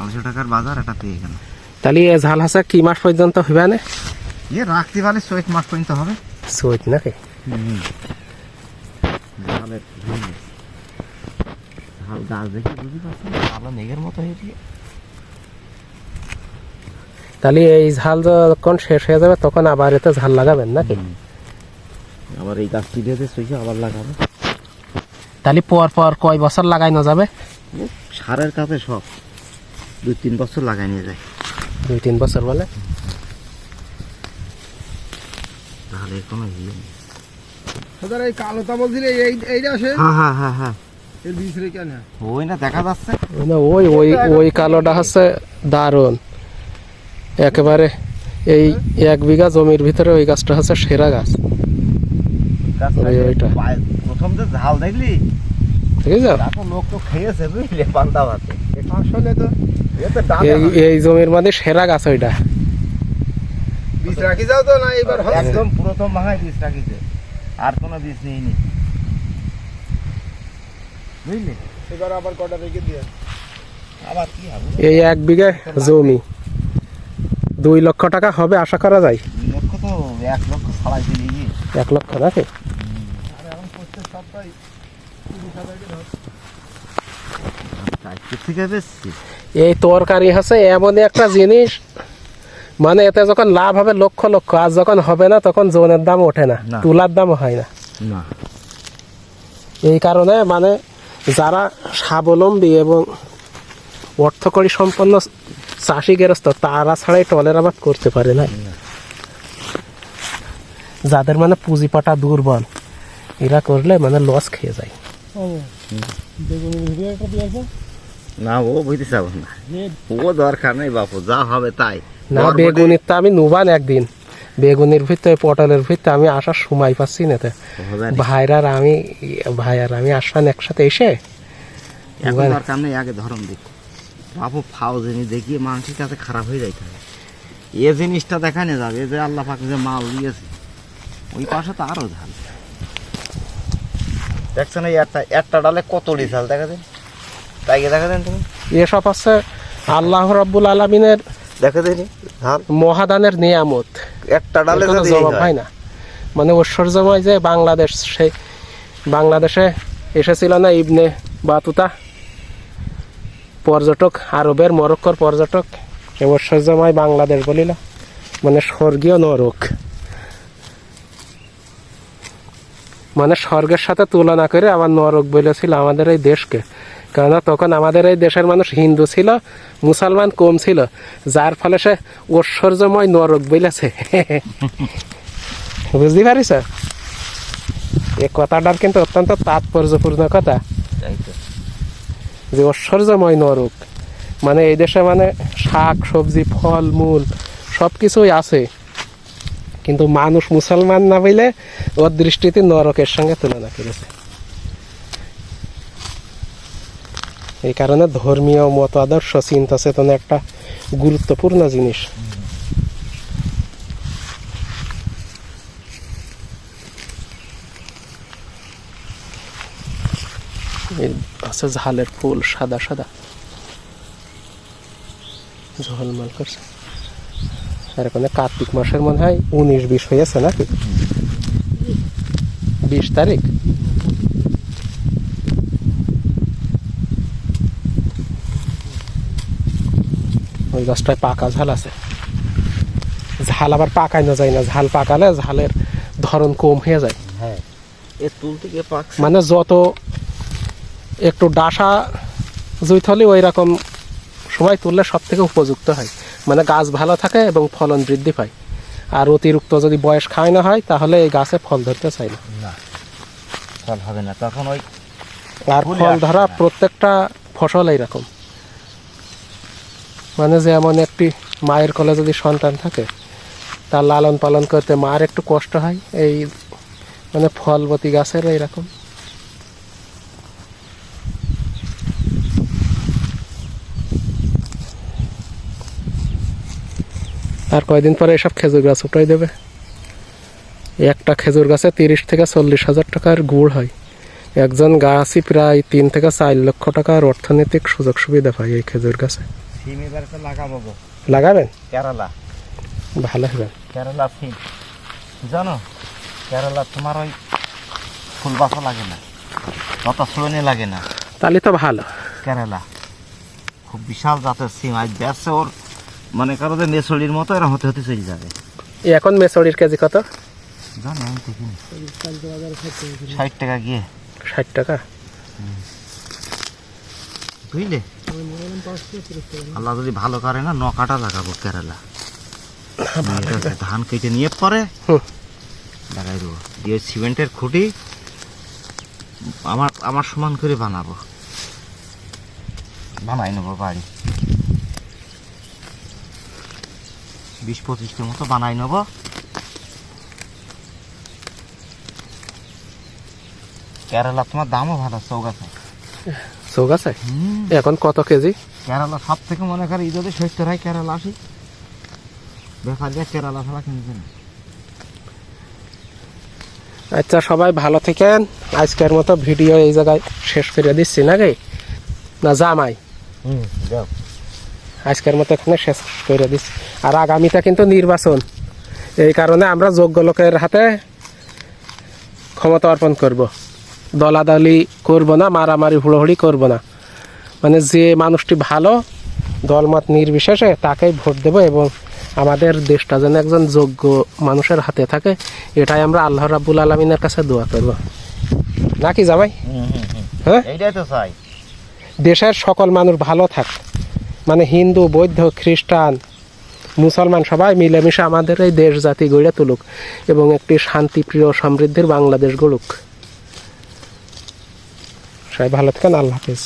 আড়াইশো টাকার বাজার এটা পেয়ে গেল তাহলে এ ঝাল হাসা কি মাস পর্যন্ত না? রাখতে পারলে চৈত মাস পর্যন্ত হবে। নাকি? ঝালের ঝাল। গাছ দেখে বুঝতে পারছেন? ভালো মেঘের মতো হয়ে তাহলে এই ঝাল যখন শেষ হয়ে যাবে তখন আবার এতে ঝাল লাগাবেন নাকি? আবার এই গাছটি দিয়ে সইছে আবার লাগাবো। তাহলে পর পর কয় বছর লাগাইনো যাবে? সারের কাছে সব দুই তিন বছর লাগাই নিয়ে যায়। দুই তিন বছর বলে? তাহলে কোনো ইয়ে নেই। দাদা এই কালোটা বলছিলে এই এইটা আসে? হ্যাঁ হ্যাঁ হ্যাঁ হ্যাঁ। এর বীজ ওই না দেখা যাচ্ছে। না, ওই ওই ওই কালোটা হচ্ছে দারুণ। একেবারে এই এক বিঘা জমির ভিতরে ওই গাছটা হচ্ছে সেরা গাছ। ওইটা। পায়ে- প্রথম যে ঝাল দেখলি? ঠিক আছে লোক তো খেয়েছে বুঝলে পান্তা ভাতে। আসলে তো এ তো ডালে এই এই জমির মধ্যে সেরা গাছ ওইটা। বীজ রাখি যাও তো না এবার একদম প্রথম ভাঙায় বীজ রাখিছে। আর কোনো বীজ নেইনি বুঝলি? এবার আবার কটা রেখে দিয়ে। আবার কি হবে? এই এক বিঘা জমি। দুই লক্ষ টাকা হবে আশা করা যায়? দুই লক্ষ তো এক লক্ষ ছাড়াই দিলি এক লক্ষ নাকি? থেকে বেশি। এই তরকারি হচ্ছে এমনই একটা জিনিস মানে এতে যখন লাভ হবে লক্ষ লক্ষ আর যখন হবে না তখন জোনের দাম ওঠে না। তুলার দামও হয় না। না। এই কারণে মানে যারা স্বাবলম্বী এবং অর্থকরী সম্পন্ন চাষি গেরস্ত তারা ছাড়াই টলের আবাদ করতে পারে না। যাদের মানে পুঁজিপাটা দুর্বল এরা করলে মানে লস খেয়ে যায়। না ও বুঝতে চাবো না ও দরকার নেই বাপু যা হবে তাই। না বেগুনির তো আমি নুবান একদিন। বেগুনির ভিতরে পটলের ভিতরে আমি আসার সময় পাচ্ছি না তো। ভাইরার আমি ভাইয়ার আমি আসলাম একসাথে এসে। এখন দরকার নেই আগে ধরন দেখ বাপু ফাও জিনিস দেখিয়ে মানুষের কাছে খারাপ হয়ে যাইতে হবে এ জিনিসটা দেখানো যাবে এ যে আল্লাহ পাক যে মাল দিয়েছে। ওই পাশে তো আরও ঝাল। দেখছেন এই একটা একটা ডালে কতটি ঝাল দেখা দেন তাই দেখা দেন তুমি? এসব হচ্ছে আল্লাহ রব্বুল আলমিনের দেখা দেনি মহাদানের নিয়ামত। একটা ডালে জবাব হয়, হয় না। মানে ঐশ্বর্যময় যে বাংলাদেশ সেই বাংলাদেশে এসেছিল না ইবনে বাতুতা? পর্যটক আরবের মরক্কর পর্যটক। সে ঐশ্বর্যময় বাংলাদেশ বলিল। মানে স্বর্গীয় নরক। মানে স্বর্গের সাথে তুলনা করে আমার নরক বলেছিল আমাদের এই দেশকে। কেননা তখন আমাদের এই দেশের মানুষ হিন্দু ছিল মুসলমান কম ছিল যার ফলে সে ঐশ্বর্যময় নরক বলেছে বুঝতে পারিস? এ কথাটার কিন্তু অত্যন্ত তাৎপর্যপূর্ণ কথা। যে ঐশ্বর্যময় নরক মানে এই দেশে মানে শাক সবজি ফল মূল সব কিছুই আছে। কিন্তু মানুষ মুসলমান না বলে ওর দৃষ্টিতে নরকের সঙ্গে তুলনা করেছে। এই কারণে ধর্মীয় মত আদর্শ চিন্তা চেতনা একটা গুরুত্বপূর্ণ জিনিস। আছে ঝালের ফুল সাদা সাদা। ঝলমল করছে। আর এখানে কার্তিক মাসের মনে হয় উনিশ বিশ হয়েছে নাকি? বিশ তারিখ? ওই গাছটায় পাকা ঝাল আছে। ঝাল আবার পাকানো যায় না ঝাল পাকালে ঝালের ধরন কম হয়ে যায়। হ্যাঁ মানে যত একটু ডাসা জুইত হলে ওই রকম সময় তুললে সব থেকে উপযুক্ত হয়। মানে গাছ ভালো থাকে এবং ফলন বৃদ্ধি পায়। আর অতিরিক্ত যদি বয়স খায় না হয় তাহলে এই গাছে ফল ধরতে চাই না। না ফল হবে না। তখন ওই আর ফল ধরা প্রত্যেকটা ফসল এইরকম মানে যেমন একটি মায়ের কোলে যদি সন্তান থাকে, তার লালন পালন করতে মার একটু কষ্ট হয়, এই মানে ফলবতী গাছের এইরকম আর কয়দিন পরে এসব খেজুর গাছ উঠাই দেবে? একটা খেজুর গাছে তিরিশ থেকে চল্লিশ হাজার টাকার গুড় হয়। একজন গাছই প্রায় তিন থেকে চার লক্ষ টাকার অর্থনৈতিক সুযোগ সুবিধা পায় এই খেজুর গাছে। সিম এবার তো লাগাবো গো। লাগাবেন? কেরালা। ভালো হবে। কেরালা সিম। জানো কেরালা তোমার ওই ফুল বাসা লাগে না লতা সুরনি লাগে না। তাহলে তো ভালো। কেরালা। খুব বিশাল জাতের সিম আজ ব্যবসা ওর মনে করো যে নেসলির মতো এরা হতে হতে চলে যাবে। এই এখন মেসরির কেজি কত? জানো আমি দেখিনি ষাট টাকা গিয়ে। ষাট টাকা? বুঝলে? আল্লাহ যদি ভালো করে না নকাটা লাগাবো কেরালা। ধান কেটে নিয়ে পরে। লাগাই দেবো। দিয়ে সিমেন্টের খুঁটি আমার আমার সমান করে বানাবো। বানাই নেব বাড়ি। বিশ পঁচিশটির মতো বানাই নেব। কেরালা তোমার দামও ভালো চৌগাছা চৌক আছে? এখন কত কেজি? কেরালা সব থেকে মনে করে ঈদে সত্তর হয় কেরালা আসি ব্যাপারীরা কেরালা ছাড়া আচ্ছা সবাই ভালো থাকেন। আজকের মতো ভিডিও এই জায়গায় শেষ করে দিচ্ছি নাকি? না জামাই। আজকের মতো এখানে শেষ করে দিচ্ছি। আর আগামীটা কিন্তু নির্বাচন। এই কারণে আমরা যোগ্য লোকের হাতে ক্ষমতা অর্পণ করব। দলাদলি করব না মারামারি হুড়োহুড়ি করব না। মানে যে মানুষটি ভালো দলমত নির্বিশেষে তাকেই ভোট দেব এবং আমাদের দেশটা যেন একজন যোগ্য মানুষের হাতে থাকে এটাই আমরা আল্লাহ রাব্বুল আলমিনের কাছে দোয়া করব। নাকি জামাই? হ্যাঁ? দেশের সকল মানুষ ভালো থাক। মানে হিন্দু বৌদ্ধ খ্রিস্টান মুসলমান সবাই মিলেমিশে আমাদের এই দেশ জাতি গড়ে তুলুক এবং একটি শান্তিপ্রিয় সমৃদ্ধির বাংলাদেশ গড়ুক। সবাই ভালো থাকেন আল্লাহ হাফিজ